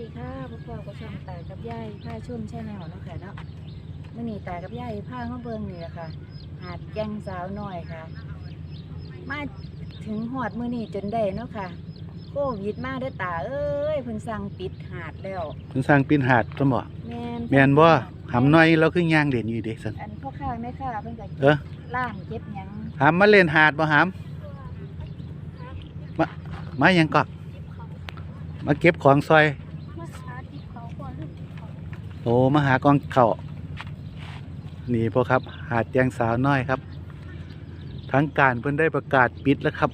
ดีค่ะพ่อพ่อก็ช่องตากับยายผ้าชุ่มแช่แนวเนาะค่ะเนาะมื่อนี้ตากับยายผ้ามาเบิ่งนี่แหละค่ะ หาดแกงสาวน้อยค่ะ มาถึงหอดมื่อนี้จนได้เนาะค่ะโควิดมาเด้อตาเอ้ยเพิ่นสั่งปิดหาดแล้วเพิ่นสร้างปีนหาดซั่นบ่แม่นแม่นบ่หำน้อยเราคือย่างเด่นอยู่เด้ซั่นอันพ่อค้าแม่ค้าเพิ่นก็เออล่างเก็บหยังหำมาเล่นหาดบ่หำมามาหยังก็มาเก็บของซอย มาหาที่เขาก่อนลูกเขา โอ้มาหากองเข่าวนี่พวกครับ หาดแจงสาวน้อยครับ ทั้งการเพิ่นได้ประกาศปิดแล้วครับ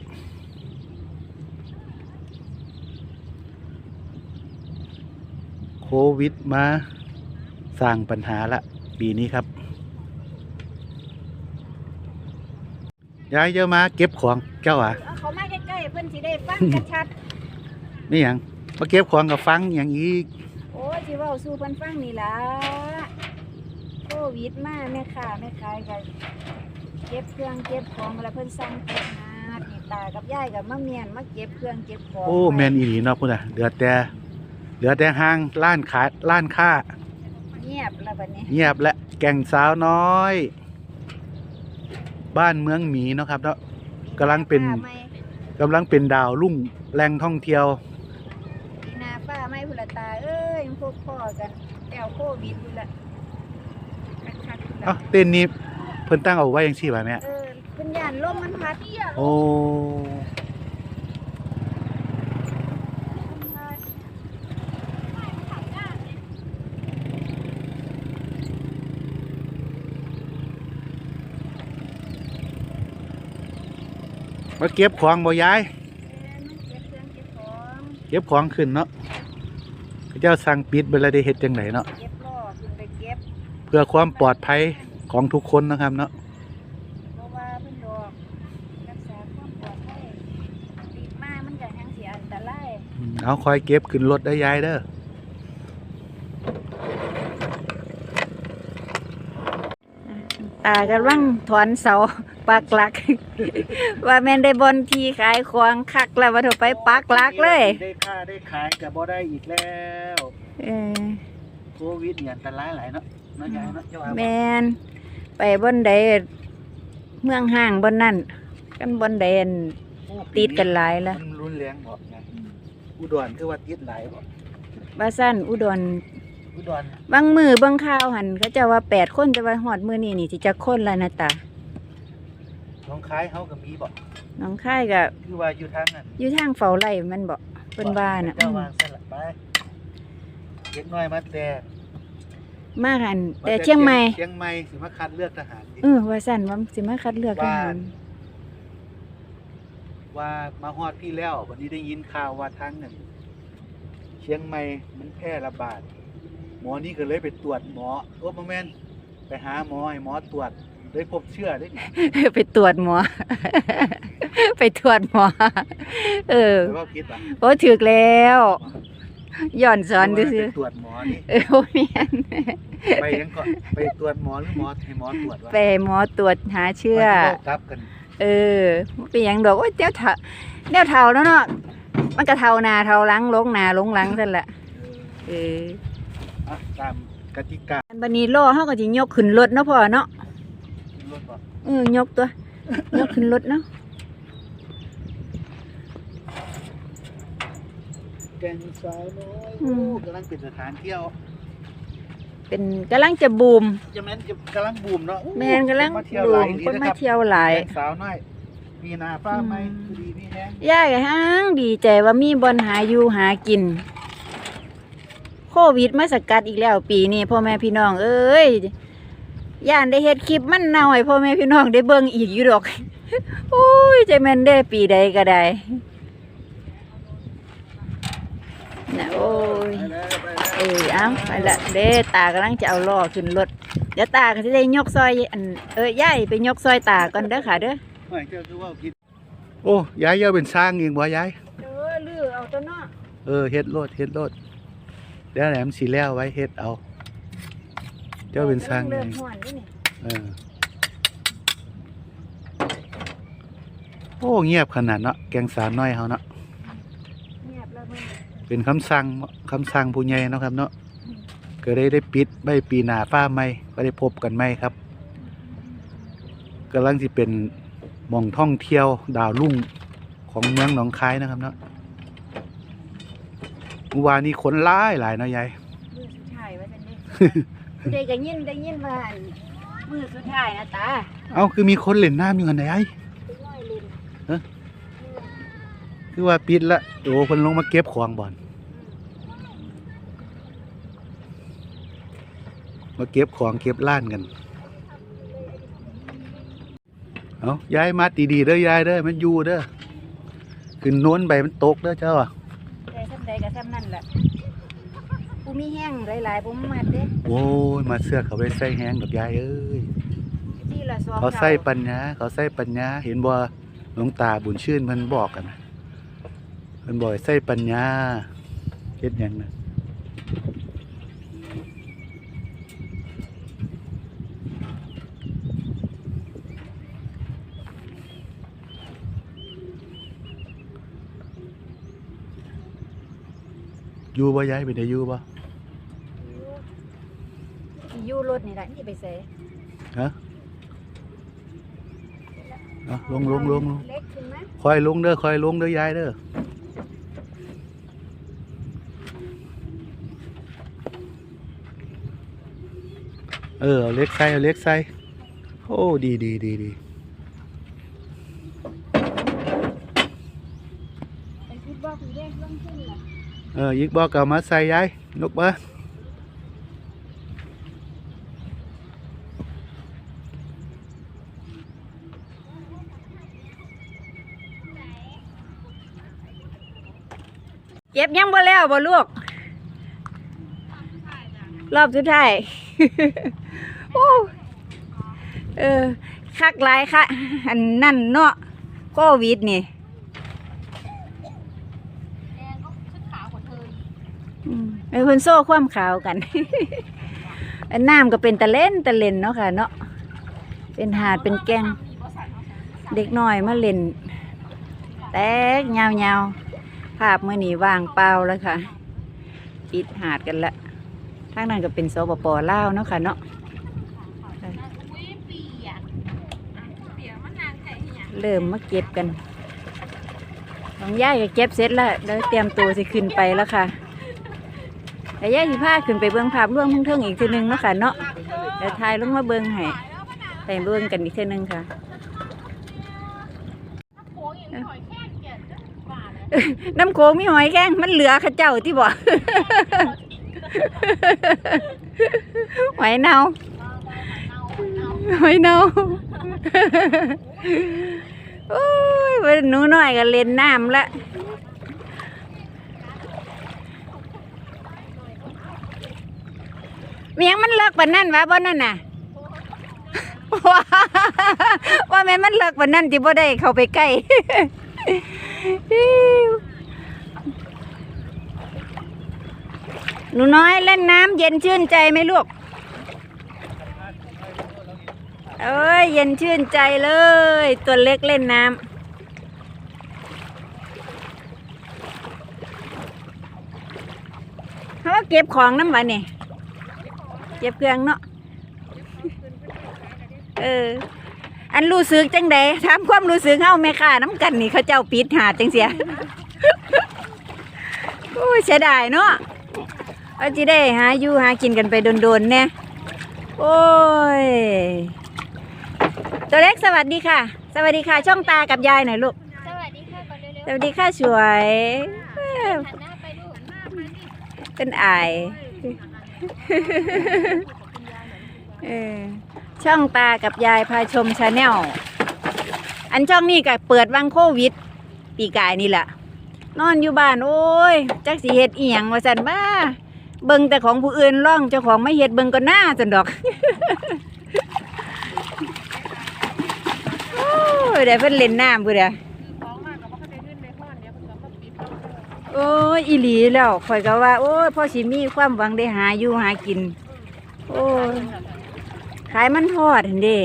โควิดมาสร้างปัญหาละ ปีนี้ครับยายเยอะมาเก็บของเจ้าอะเอาเขามาใกล้ๆเพิ่นสิได้ฟังกันชัด นี่หยังมาเก็บของกับฟังอย่างอีก โอ้ยสิเว้าสู่เพิ่นฟังนี่ล่ะโควิดมาแม่ค้าแม่ขายก็เก็บเครื่องเก็บของแล้วเพิ่นสั่งปิดหาดนี่ตากับยายก็มาเมียนมาเก็บเครื่องเก็บของโอ้แมนอีหลีเนาะพุ่นอะเหลือแต่เหลือแต่ห้างร้านขายร้านค้า เงียบแล้วบัดนี้เงียบและแก่งสาวน้อย บ้านเมืองหมีเนาะครับเนาะ กำลังเป็นปีหาฟ้าไหม กำลังเป็นดาวรุ่งแหล่งท่องเที่ยว ปีหนาฟ้าไหม่พุ่นละตาเอ้ยพวกพ่อกันแล้ว โควิดพุ่นละคักๆพุ่นเอ้าละเต้นนี้เพิ่นตั้งเอาไว้ยังซี่บ่แม่เออเพิ่นย่านลมมันพัดโอ้มาเก็บของบ่ยาย เออมันเก็บเครื่องเก็บของเก็บของขึ้นเนาะเขาเจ้าสั่งปิดเวลาได้เฮ็ดจังไดเนาะ เก็บล้อขึ้นไปเก็บ เพื่อความปลอดภัยของทุกคนนะครับเนาะเพราะว่าเพิ่นดอกรักษาความปลอดภัยติดมามันก็ยังสิอันตรายอืมเอาคอยเก็บขึ้นรถได้ยายเด้อตากำลังถอนเสาปักหลัก ว่าแม่นได้บอนทีขายของคักแล้วว่าเถอะไปปักหลักเลย ได้ค่าได้ขายกับบ่ได้อีกแล้ว เออโควิดเนี่ยอันตรายหลายเนาะ เนาะยายเนาะเจ้าว่าบ่แมนไปบอนใดเมืองห้างบอนนั่นกันบอนใดอั่นโอ้ติดกันหลายละมันรุนแรงบ่ยายอุดรคือว่าติดหลายบ่บาสั้นอุดรอุดรบางมือบางข้าวหันเขาจะว่าแปดคนแต่ว่าหอดมือนี่นี่สิจะคนแล้วนะตาน้องคายเฮาก็มีบ่น้องค่ายก็คือว่าอยู่ทางนั้นอยู่ทางเฝ้าไร่มันบอกเป็นบ้านอะเจ้าวางสลับไปเด็กน้อยมาแต่ มาหันแต่เชียงใหม่เชียงใหม่สิมาคัดเลือกทหารดิเออว่าสั้นว่าสิมาคัดเลือกทหารว่ามาฮอดพี่แล้ว วันนี้ได้ยินข่าวว่าทางนั้นเชียงใหม่มันแพร่ระบาด หมอนี่ก็เลยไปตรวจหมอโอ้บ่แม่นไปหาหมอให้หมอตรวจเลยพบเชื้อได้นี่ไปตรวจหมอ ไปตรวจหมอ เออแต่ว่าผิดอะโอ้ถึกแล้ว ย่อนสอนดูสิไปตรวจหมอนี่เออโอ้แม่นไปยังก็ไปตรวจหมอหรือหมอให้หมอตรวจวะไปหมอตรวจหาเชื้อ มันจะได้กลับกันเออมันเป็นหยังดอกโอ้ยเจ้าเถาแนวเท่าแล้วเนาะมันก็เท่าหนาเท่าหลังลงหนาลงหลังสั่นแหละเออเอออะตามกติกาอันบันนี้โล่เฮาก็สิยกขึ้นรถเนาะพ่อเนาะรถบ่เออยกตัวยกขึ้นรถเนาะ แกงสาวน้อยโอ้กำลังเป็นสถานเที่ยวเป็นกำลังจะบูม จะแม่นจะกำลังบูมเนาะอู้แม่นกำลังมาเที่ยวบูหลายมดีคนนะมาครับเที่ยวหลาย แกงสาวน้อย มีนาฟ้าไหมอืม คือดีมีแฮงยายก็ฮังดีใจว่ามีบอนหาอยู่หากิน โควิดมาสกัดอีกแล้วปีนี้พ่อแม่พี่น้อง เอ้ยย่านได้เฮ็ดคลิปมันหน่อยพ่อแม่พี่น้องได้เบิ่งอีกอยู่ดอก โอ้ยใจแม่นได้ปีใดก็ได้ นะโอ้ยเออเอาไปละเด้ตากำลังจะเอาล้อขึ้นรถเดี๋ยวตาก็จะได้ยกซอยอันเออย่ายไปยกซอยตาก่อนเด้อค่ะเด้อไม่เจ้าคือว่าผิดโอ้ยายเยาเป็นสร้างเองบ่ยายเออลือเอาตัวเนาะเออเฮ็ดโลดเฮ็ดโลดเดี๋ยวแหลมสีแล้วไว้เฮ็ดเอาเจ้าเป็นสร้างเอเริ่มงห่วนด้วยนี่เออโอ้เงียบขนาดเนาะแกงสาวน้อยเฮาเนาะ เงียบแล้วมึงเป็นคำสั่งคำสั่งผู้ใหญ่เนาะครับเนาะก็ได้ได้ปิดใบปีหน้าฟ้าใหม่ก็ได้พบกันใหม่ครับกำลังสิเป็นหม่องท่องเที่ยวดาวรุ่งของเมืองหนองคายนะครับเนาะเมื่อวานนี้คนหลายหลายเนาะยายมือสุดท้ายว่าจังได๋ได้ก็ยินได้ยินว่าอั่นมือสุดท้ายนะตา เอ้าคือมีคนเล่นน้ำอยู่กันไหนไอ้ ร้อยเล่น คือว่าปิดละโอ้เพิ่นลงมาเก็บของบ่อนมาเก็บของเก็บล้านกันเอายายมัดดีๆเด้อยายเด้อมันอยู่เด้อขึ้นโน้นไปมันตกเด้อเจ้าอะได้ซ้ำใดก็ซ้ำนั่นแหละผู้มีแห้งหลายๆบ่มาเด้โอ้ยมาเสื้อเขาไปใส่แห้งกับยายเอ้ยที่ละสองเขาใส่ท่ปัญญาเขาใส่ปัญญาเห็นบ่หลวงตาบุญชื่นเพิ่นบอกกันนะ เพิ่นบอกให้ใส่ปัญญาเฮ็ดหยังนะอยู่บ่ยายไปได้อยู่บ่ที่อยู่รถนี่แหละนี่ไปใส่ฮะเอาลงลงลงลงเล็กขึ้นไหม คอยลงเด้อคอยลงเด้อยายเด้อเออเอาเล็กใส่เอาเล็กใส่โอ้ดีดีดีดีไปคิดบอกเด้ลงขึ้นล่ะเออยิกบอกเอามาใส่ยายนกมาเก็บยังบ่แล้วบ่ลูก รอบสุดท้ายโอ้เออคักหลายค่ะอันนั่นเนาะโควิดนี่อืมไอ้เพิ่นโซ่ความขาวกันอันน้ำก็เป็นตะเล่นตะเล่นเนาะค่ะเนาะเป็นหาดเป็นแก้งเด็กน้อยมาเล่น แตกยาวๆภาพเมื่อนี้ว่างเปล่าแล้วค่ะ ปิดหาดกันละ ทางนั้นก็เป็นสปปลาวเนาะค่ะเนาะเริ่มมาเก็บกันน้องย่ายก็เก็บเสร็จแล้วเดี๋ยวเตรียมตัวสิขึ้นไปแล้วค่ะแต่ย่ายสิพาขึ้นไปเบื้องภาพร่วมเทิงๆอีกทีนึงเนาะค่ะเนาะเดี๋ยวทายลงมาเบื้องให้ไปเบื้องกันอีกทีนึงค่ะน้ำโขงมีหอยแข้งมันเหลือข้าเจ้าที่บ่ หอยเนาหอยเนาโอ้ยเว้ยหนูน้อยก็เล่นน้ำละเมียงมันเลิกปนนั่นวะบ่นั่นน่ะว่าแม่มันเลิกปนนั่นที่บ่ได้เข้าไปใกล้ หนูน้อยเล่นน้ำเย็นชื่นใจไหมลูก เอ้ยเย็นชื่นใจเลย ตัวเล็กเล่นน้ำเขาเก็บของน้ำหวานนี่เก็บเครื่องเนาะเออ อันรู้สึกจังใดถามความรู้สึกเฮาแม่ค้าน้ำกันนี่เขาเจ้าปิดหาดจังเสียโอ้ยเสียดายเนาะ ว่าจะได้หาอยู่หากินกันไปโดนๆเนี่ยโอ้ย ตัวเล็กสวัสดีค่ะ สวัสดีค่ะ ช่องตากับยายหน่อยลูก สวัสดีค่ะก่อนเร็วสวัสดีค่ะสวยเอ้ยๆหันหน้าไปลูกหันหน้าไปดิเป็นอายเออช่องตากับยายพาชมชาแนล อันช่องนี้ก็เปิดวังโควิด ปีกายนี่แหละ นอนอยู่บ้านโอ้ย จักสิเฮ็ดอีหยังว่าสันบ้า เบิ่งแต่ของผู้อื่นร่องเจ้าของไม่เฮ็ดเบิ่งก็น่าจนดอกโอ้ยได้เพิ่นเล่นน้ำพุ่นเด้อโอ้ยอีหลีแล้วข่อยก็ว่า โอ้ยพ่อสิมีความหวังได้หาอยู่หากิน โอ้ยขายมันทอดเหั่นเด้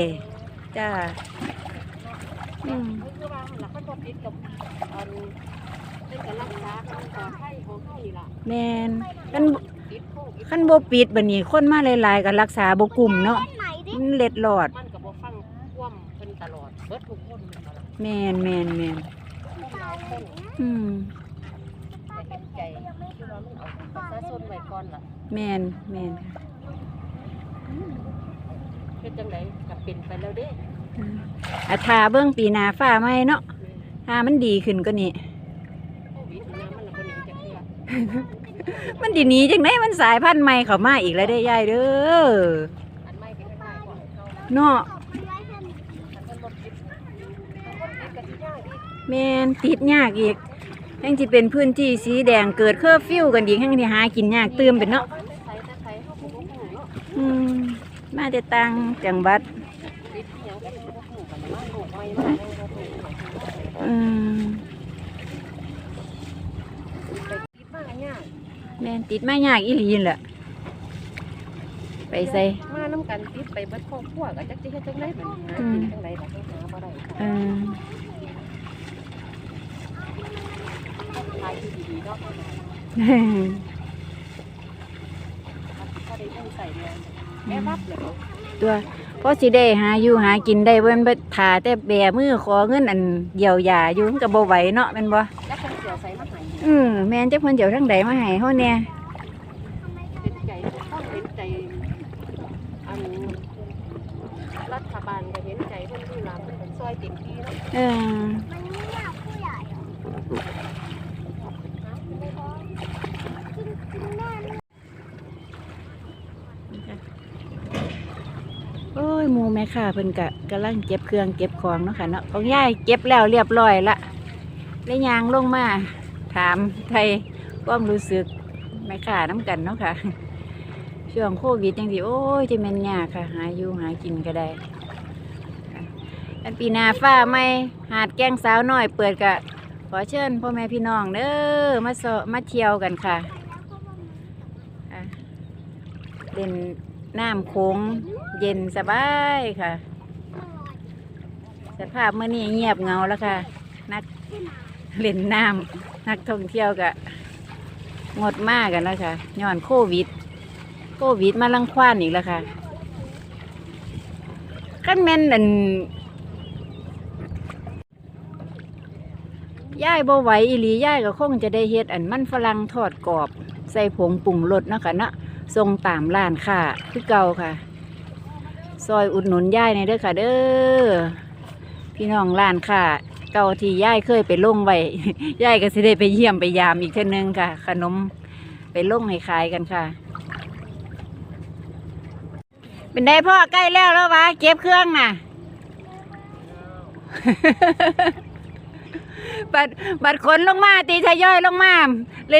จ้าอืมนการรักษาความปลอดภัยของเขานี่ล่ะแมนคัน ติดโควิดคันบ่ปิดบัดนี้คนมาหลายๆก็รักษาบ่กลุ่มเนาะมันเล็ดหลอดมันก็บ่ฟังคว่ำเพิ่นตลอดเบิดทุกคนนั่นล่ะแมนแมนแมนคนหลายคนอืมแต่เห็นใจที่ว่ามันเอาประชาชนไว้ก่อนล่ะแมนแมนเฮ็ดจังไดก็เป็นไปแล้วเด้อืมอาทาเบิ่งปีหน้าฟ้าใหม่เนาะถ้ามันดีขึ้นก็นี่โควิดนะมันละบ่หนีจากเทื่อ มันดีหนี้จังไดมันสายพันธุ์ใหม่เข้ามาอีกแล้วได้อยายเด้ออันใหม่ก็คล้ายๆของเขาเนาะอันเพิ่นบ่คิดอันคนคิดก็สิยากอีกแม่นติดยากอีกยังสิเป็นพื้นที่สีแดงเกิดเคอร์ฟิวกันอีกยังที่หากินยากเติมเป็นเนาะแต่ใส่แต่ใส่เฮาก็บ่ฮู้เนาะอืมมาแต่ต่างจังหวัดติดอิหยังก็บ่ฮู้กันม แม่นติดมายากอีหลีนั่นแหละไปใส่ มาน้ำกันติดไปเบิดครอบครัวก็จักสิเฮ็ดจังไดบัดนี้หากินจังไดล่ะหาบ่ได้เออขายดีๆเนาะถ้าได้เงินใส่เดือนแม่รับเลยตัวเพราะสิได้หาอยู่หากินได้เว้นบ่ทาแต่แบมือขอเงินอันเยียวยาอยู่มันก็บ่ไหวเนาะแม่นบ่แล้วคนเสีย ใส่มาให้อือแม่นจักเพิ่นเดี๋ยวทางใดมาให้เฮาแน่เป็นใจต้องเห็นใจอันรัฐบาลก็เห็นใจเพิ่นดูแลเพิ่นก็ซอยเต็มที่เนาะเออโอ้ยหมูแม่ค่ะเพิ่นกะกำลังเก็บเครื่องเก็บของเนาะค่ะเนาะของยายเก็บแล้วเรียบร้อยละแล้วยางลงมา ถามไทยความรู้สึกแม่ค่ะน้ำกันเนาะค่ะ ช่วงโควิดจังสิโอ้ยจะแม่นยากค่ะ หาอยู่หากินก็ได้อันปีนาฟ้าไม่หาดแก้งสาวน้อยเปิดกะขอเชิญพ่อแม่พี่น้องเด้อมาโซมาเที่ยวกันค่ะเล่นน้ำโค้งเย็นสบายค่ะ สภาพเมื่อนี้เงียบเงาแล้วค่ะ นักเล่นน้ำ นักท่องเที่ยวกะงดมากกันแล้วค่ะย้อนโควิด โควิดมาลังควานอีกแล้วค่ะขั้นแม่นอันย่ายบ่ไหวอีหลีย่ายก็คงจะได้เฮ็ดอันมันฝรั่งทอดกรอบ ใส่ผงปรุงรสนะคะนะทรงตามร้านค่ะ คือเก่าค่ะ ซอยอุดหนุนย่ายในเด้อค่ะ เด้อพี่น้องร้านค่ะ เก่าที่ย่ายเคยไปลงไว้ ย่ายก็สิได้ไปเยี่ยมไปยามอีกเท่านึงค่ะ ขนมไปลงให้ขายกันค่ะ เป็นได้พ่อใกล้แล้วแล้ววะเก็บเครื่องน่ะบัดบัดขนลงมาตีทยอยลงมา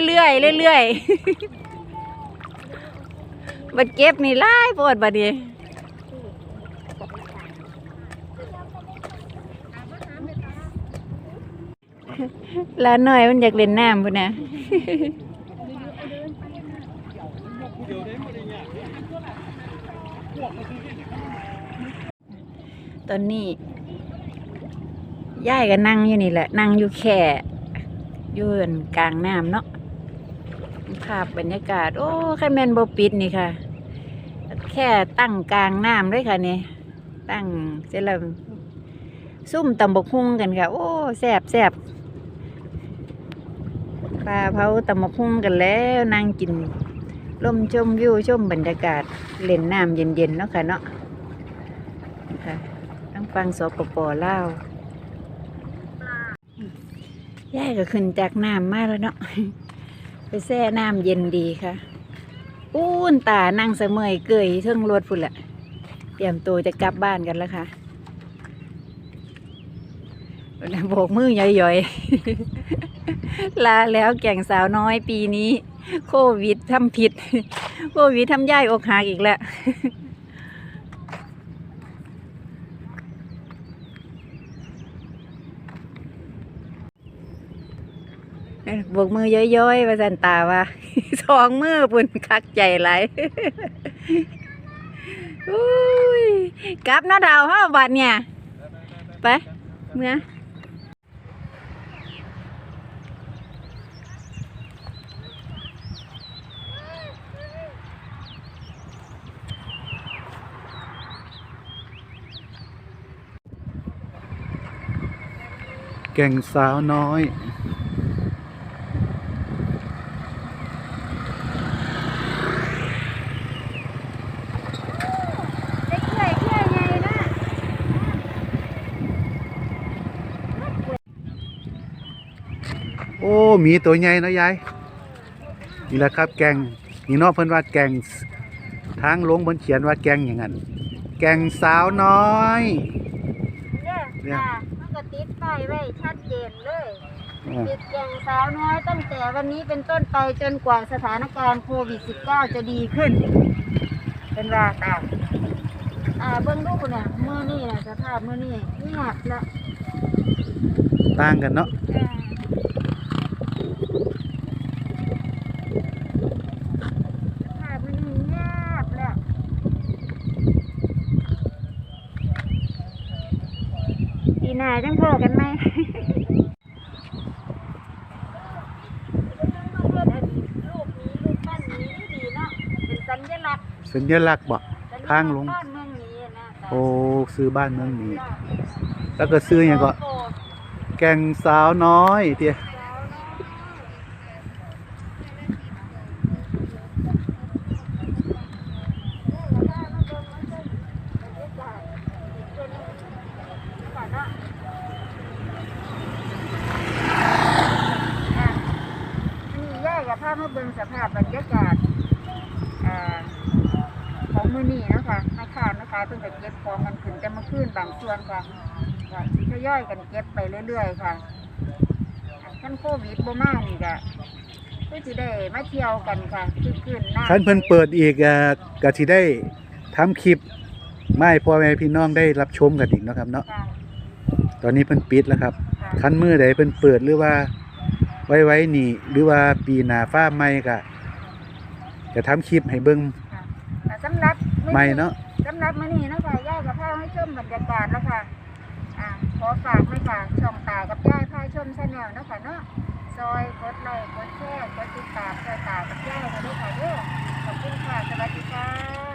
เรื่อยๆเรื่อยๆบัดเก็บนี่ไล่ปวดบัดนี้ ลาหน่อยมันอยากเล่นน้ำพุ่นนะตอนนี้ย่ายก็นั่งอยู่นี่แหละ นั่งอยู่แค่อยู่นกลางน้ำเนาะภาพบรรยากาศ โอ้แค่แมนโบปิดนี่ค่ะ แค่ตั้งกลางน้ำเลยค่ะนี่ ตั้งเสร็จแล้วซุ่มตำบกหุ่งกันค่ะ โอ้แสบแสบ ปลาเผาตำบกหุ่งกันแล้วนั่งกินลมชมวิวชมบรรยากาศเล่นน้ำเย็นๆเนาะค่ะเนาะค่ะตั้งฟังสปปลาวยายก็ขึ้นจากน้ำมาแล้วเนาะไปแช่น้ำเย็นดีค่ะอู้นตานั่งเสมอยเกยเทิงรถพุ่นละเตรียมตัวจะกลับบ้านกันแล้วค่ะ โบกมือย่อยๆ ลาแล้วแก่งสาวน้อยปีนี้ โควิดทำผิด โควิดทำย่ายอกหักอีกแล้วบวกมือย้อยๆว่าสันตาว่าสองมือปุ่นคักใจไหลอุ้ยกลับเนาดาวห้าบาทเนี่ย ไป เมื่อ แก่งสาวน้อยได้เขื่อยเขื่อยไงนะโอ้มีตัวใหญ่เนาะยาย นี่แหละครับ แกงนี่นอกเพิ่นว่าแกงทางลงเพิ่นเขียนว่าแกงอย่างนั้น แกงสาวน้อยเนี่ย ป้ายไว้ชัดเจนเลยอ่าติดแก่งสาวน้อยตั้งแต่วันนี้เป็นต้นไปจนกว่าสถานการณ์โควิด -19 จะดีขึ้น เป็นว่าตามอ่าเบื้องลูกเนี่ยเมื่อนี่นะสภาพเมื่อนี่เงียบละต่างกันเนาะ อ่าสภาพเมื่อนี่เงียบแล้วปีหน้าจังพอกันไหม รูปนี้รูปปั้นนี้ดีเนาะเป็นสัญลักษณ์ สัญลักษณ์บ่สัญลักษณ์ทางลง บ้านเมืองนี้นะโอ้ซื้อบ้านเมืองนี้ แล้วก็ซื้ออย่างก็ แกงสาวน้อยเตี้ยนี่แยกกับภาพมาเบิ่งสภาพบรรยากาศอ่าของมือนี่นาะคะนักข่าวนะคะ เพิ่งไปเก็บของกันขึ้นแต่เมื่อคืนบางส่วนค่ะค่ะสิทยอยกันเก็บไปเรื่อยๆค่ะท่านโควิดบ่มานี่ก็ก็สิได้มาเที่ยวกันค่ะคือคืนหน้าคันเพิ่นเปิดอีกอะก็สิได้ทำคลิปมาให้พ่อแม่พี่น้องได้รับชมกันอีกเนาะครับเนาะค่ะตอนนี้เพิ่นปิดแล้วครับค่ะคันมือใดเพิ่นเปิดหรือว่า ไว้ไว้นี่ หรือว่าปีหน้าฟ้าใหม่ก็จะทำคลิปให้เบิ่งค่ะแต่สำหรับอใหม่เนาะ สำหรับมื้อนี้นะคะย่ายกับพ่อให้ชมบรรยากาศแล้วค่ะอ่าขอฝากไว้ค่ะช่องตากับย่ายพาชมชาแนลนะคะเนาะซอยกดไลค์กดแชร์กดติดตามซอยตากับย่ายค่ะด้วยค่ะเด้อขอบคุณค่ะสวัสดีค่ะ